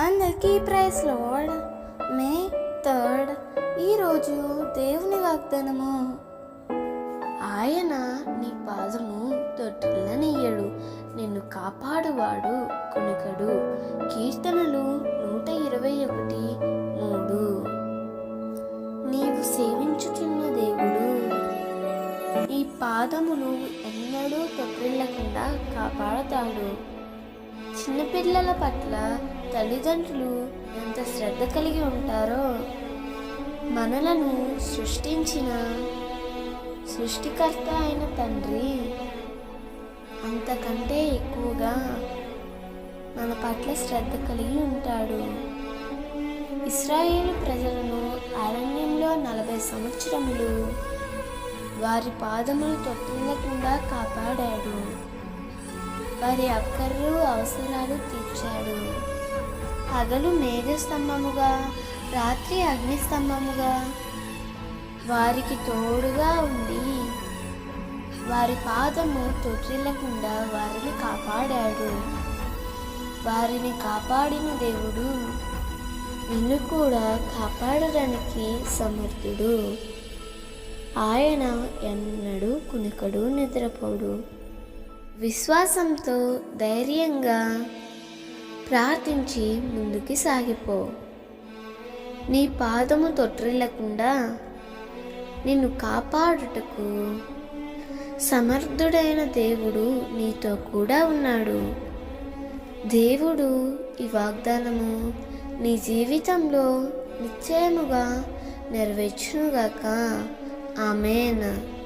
అందరికీ praise lord. May third. ఈరోజు దేవుని వాగ్దానము. ఆయన నీ పాదము తొట్టిల్లనియ్యడు. నిన్ను కాపాడువాడు కొనుకడు. కీర్తనలు నూట ఇరవై ఒకటి మూడు. నీవు సేవించుచున్న దేవుడు. ఈ పాదమును ఎన్నడూ తొట్టిల్లకుండా కాపాడతాడు. చిన్నపిల్లల పట్ల తల్లిదండ్రులు ఎంత శ్రద్ధ కలిగి ఉంటారో మనలను సృష్టించిన సృష్టికర్త అయిన తండ్రి అంతకంటే ఎక్కువగా మన పట్ల శ్రద్ధ కలిగి ఉంటాడు. ఇస్రాయేల్ ప్రజలను అరణ్యంలో నలభై సంవత్సరములు వారి పాదములు తొట్టిల్లకుండా కాపాడాడు. వారి అక్కర్లు అవసరాలు తీర్చాడు. పగలు మేఘస్తంభముగా రాత్రి అగ్నిస్తంభముగా వారికి తోడుగా ఉండి వారి పాదము తొట్టిల్లకుండా వారిని కాపాడాడు. వారిని కాపాడిన దేవుడు నిన్ను కూడా కాపాడడానికి సమర్థుడు. ఆయన ఎన్నడూ కునికడు నిద్రపోడు. విశ్వాసంతో ధైర్యంగా ప్రార్థించి ముందుకి సాగిపో. నీ పాదము తొట్టిల్లకుండా నిన్ను కాపాడుటకు సమర్థుడైన దేవుడు నీతో కూడా ఉన్నాడు. దేవుడు ఈ వాగ్దానము నీ జీవితంలో నిశ్చయముగా నెరవేర్చునుగాక. ఆమెన్.